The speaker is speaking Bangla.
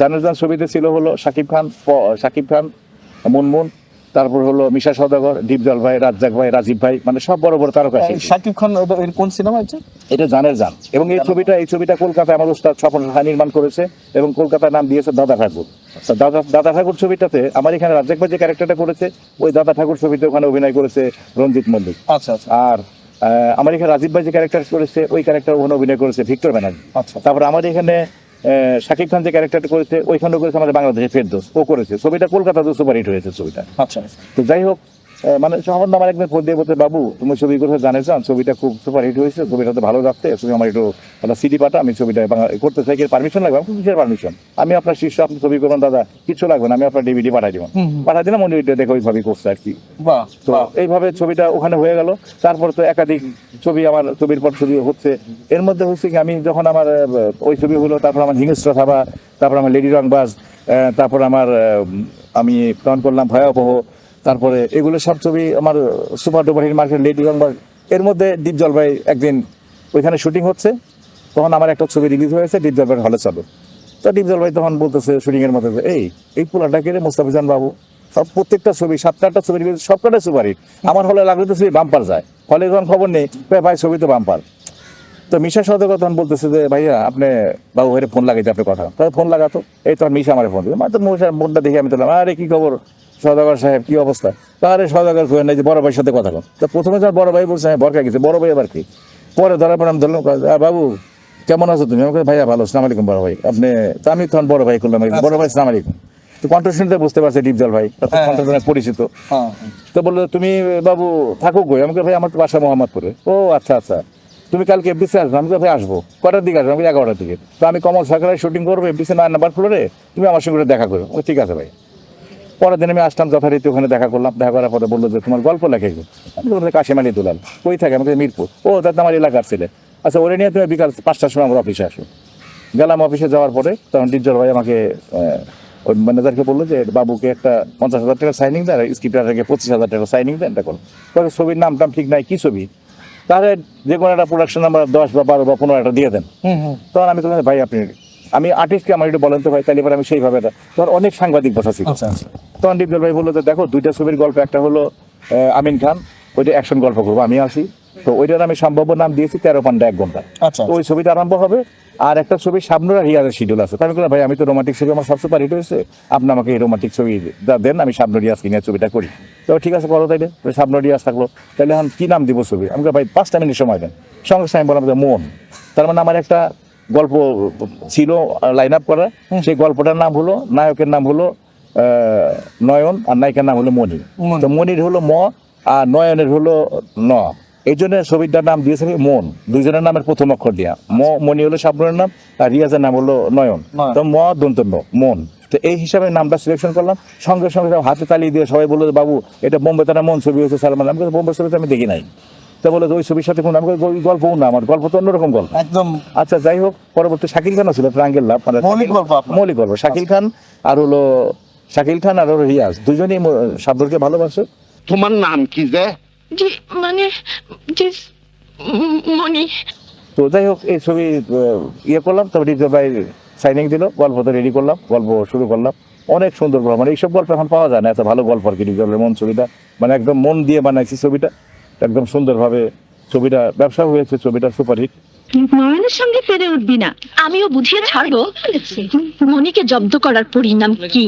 জানের জান ছবিতে ছিল হলো শাকিব খান শাকিব খান মুনমুন তারপর হলো মিশা সদাগর দীপজল ভাই রাজ্জাক ভাই রাজীব ভাই মানে সব বড় বড় তারকা শাকিব খান কোন সিনেমা আছে এটা জানের জান। এবং এই ছবিটা এই ছবিটা কলকাতায় আমার উস্তাদ স্বপন সাহা নির্মাণ করেছে এবং কলকাতার নাম দিয়েছে দাদা ঠাকুর। দাদা দাদা ঠাকুর ছবিটাতে আমার এখানে রাজ্জাক ভাই যে ক্যারেক্টারটা করেছে ওই দাদা ঠাকুর ছবিতে ওখানে অভিনয় করেছে রঞ্জিত মল্লিক। আচ্ছা আচ্ছা। আর আমার এখানে রাজীব ভাই যে ক্যারেক্টার করেছে ওই ক্যারেক্টার ওখানে অভিনয় করেছে ভিক্টর ব্যানার্জি। আচ্ছা। তারপর আমার এখানে শাকিব খান যে ক্যারেক্টারটা করেছে ওইখানে করেছে আমাদের বাংলাদেশে ফেরদোস। ও করেছে। ছবিটা কলকাতা সুপার হিট হয়েছে ছবিটা। আচ্ছা। তো যাই হোক মানে আমার একদিন ফোন দিয়ে বলতে বাবু তুমি ছবি কথা জানে চান? ছবিটা খুব সুপার হিট হয়েছে ছবিটা তো ভালো লাগতে তুমি আমার একটু একটা সিডি পাঠা আমি ছবিটা করতে চাই পারমিশন লাগবে? আমি কিসের পারমিশন আমি আপনার শিষ্য আপনি ছবি করবেন দাদা কিছু লাগবে না আমি আপনার ডিভিডি পাঠাই দিব। পাঠাই দিলাম উনি ওইটা দেখে ওইভাবেই করছে আর কি। তো এইভাবে ছবিটা ওখানে হয়ে গেল। তারপর তো একাধিক ছবি আমার ছবির পর ছবি হচ্ছে। এর মধ্যে হচ্ছে কি আমি যখন আমার ওই ছবি হলো তারপর আমার হিংস্র থাবা তারপর আমার লেডি রংবাজ তারপর আমার আমি তখন করলাম ভয়াবহ তারপরে এগুলো সব ছবি আমার super duper hit market lady Rangbaaz এর মধ্যে দীপ জলবাই একদিন ওইখানে শুটিং হচ্ছে তখন আমার একটা ছবি রিলিজ হয়েছে দীপ জলবাই হলে চলো। তা দীপ জলবাই তখন বলতেছে শুটিং এর মধ্যে এই এই পোলাটা রে মোস্তাফিজান বাবু? সব প্রত্যেকটা ছবি সাতটা আটটা ছবি সবকটা সুপারহিট আমার হলে লাগলে তো ছবি বাম্পার যায়। ফলে যখন খবর নেই "ভাই, ছবি তো বাম্পার তো মিশা সদগর তখন বলতেছে যে ভাইয়া আপনি বাবু ভাইরে ফোন লাগাইতে আপনি কথা তাহলে ফোন লাগাতো? এই তখন মিশা আমার ফোন দিল মানে তো মশার ফোনটা দেখে আমি তোলাম আরে কি খবর? সদাগর সাহেব কি অবস্থা? তাহলে সদাগর খুঁজে নেই যে বড় ভাইয়ের সাথে কথা কম তা প্রথমে যখন বড় ভাই বলছে হ্যাঁ বরকা গেছে। বড় ভাই আবার কি? পরে ধরার পর আমি ধরলাম বাবু কেমন আছো তুমি? আমাকে ভাইয়া ভালো সালাম আলাইকুম বড় ভাই। আপনি তো আমি তখন বড় ভাই করলাম বড় ভাই সালাম আলাইকুম। তো কণ্ঠ শুনতে বুঝতে পারছে ডিপজল ভাই হ্যাঁ। কণ্ঠ পরিচিত। হ্যাঁ। তো বলল তুমি বাবু থাকো কই আমাকে ভাই আমার তো বাসা মোহাম্মদপুরে। ও আচ্ছা আচ্ছা। তুমি কালকে এফডিসি আসবে? আমি ভাই আসব। কটার দিকে আসব? আমি এগারোটার দিকে। তো আমি কমল সরকারের শুটিং করব এফডিসি নয় নাম্বার ফ্লোরে তুমি আমার সঙ্গে দেখা করো। ও ঠিক আছে ভাই। পরের দিন আমি আসলাম যথারীতি ওখানে দেখা করলাম। দেখা করার পরে বলল যে তোমার গল্প লেখে? আমি বললাম কাশিম আলী দুলাল কই থাকে? আমাকে মিরপুর। ও তাতে আমার এলাকার ছেলে। আচ্ছা ওরে নিয়ে তুমি বিকাল পাঁচটার সময় আমার অফিসে আসো। গেলাম অফিসে যাওয়ার পরে তখন ডিপজল ভাই আমাকে ওই ম্যানেজারকে বলল যে বাবুকে একটা পঞ্চাশ হাজার টাকা সাইনিং দেন স্ক্রিপ্টারকে পঁচিশ হাজার টাকা সাইনিং দেন। এটা করো তবে ছবির নাম টাম ঠিক নাই কী ছবি? তাহলে যে কোনো একটা প্রোডাকশন নাম্বার দশ বা বারো বা পনেরো একটা দিয়ে দেন। তখন আমি তোমাকে ভাই আপনি আমি আর্টিস্টকে আমার একটু বলেন তো ভাই তাহলে এবার আমি সেইভাবে তখন অনেক সাংবাদিক বসা ছিল আচ্ছা। আচ্ছা তখন দীপজল ভাই বলল যে দেখো দুইটা ছবির গল্প একটা হলো আমিন খান ওইটা অ্যাকশন গল্প করব আমি আসি। তো ওইটার আমি সম্ভাব্য নাম দিয়েছি তেরো পান্ডা এক ঘণ্টা। আচ্ছা তো ওই ছবিটা আরম্ভ হবে আর একটা ছবি আর রিয়াজের শিডিউল আছে। আমি বললাম ভাই আমি তো রোমান্টিক ছবি আমার সব সুপার হিট হয়েছে আপনি আমাকে এই রোমান্টিক ছবি দেন আমি শাবনুর রিয়াজকে কিনে ছবিটা করি। তো ঠিক আছে করো তাইলে শাবনুর রিয়াজ থাকল। তাহলে এখন কি নাম দিব ছবি আমি ভাই পাঁচটা মিনিট সময় দেন। সঙ্গে সঙ্গে আমি বললাম মন। তার মানে আমার একটা গল্প ছিল লাইন আপ করা। সেই গল্পটার নাম হলো নায়কের নাম হলো নয়ন আর নায়িকার নাম হলো মণি মণি। তো মনির হলো ম আর নয়নের হলো ন। এই জন্য ছবিটার নাম দিয়েছে মন। দুইজনের নামের প্রথম অক্ষর দিয়া। ম মনি হলো শাবনুরের নাম আর রিয়াজের নাম হলো নয়ন। তো ম দন্ত মন। তো এই হিসাবে নামটা সিলেকশন করলাম। সঙ্গে সঙ্গে হাতে তালি দিয়ে সবাই বলল বাবু এটা বোম্বে তারা মন ছবি হয়েছে সালমান আমি বোম্বে ছবি আমি দেখি নাই। তো বলে ওই ছবির সাথে কোনো ওই গল্পও না আমার গল্প তো অন্যরকম গল্প। একদম। আচ্ছা যাই হোক পরবর্তী শাকিল খানও ছিল ট্রাঙ্গেল লাভ মানে মৌলিক গল্প মৌলিক গল্প। শাকিল খান আর হলো শাকিল খান আর হলো রিয়াজ। দুজনেই শাবদুরকে ভালোবাসে। তোমার নাম কি যে? জি মানে যে উম, মনি তো যাই হোক এই ছবি ইয়ে করলাম তবে ডিজে ভাই সাইনিং দিল গল্প তো রেডি করলাম গল্প শুরু করলাম। অনেক সুন্দর গল্প মানে এইসব গল্প এখন পাওয়া যায় না এত ভালো গল্প আর কি ডিজেলের মন ছবিটা। মানে একদম মন দিয়ে বানাইছি ছবিটা। একদম সুন্দরভাবে ছবিটা, ব্যবসা হয়েছে ছবিটা সুপারহিট নয়নের সঙ্গে পেরে উঠবি না। আমিও বুঝিয়ে ছাড়বো। মনিকে জব্দ করার পরিণাম কি?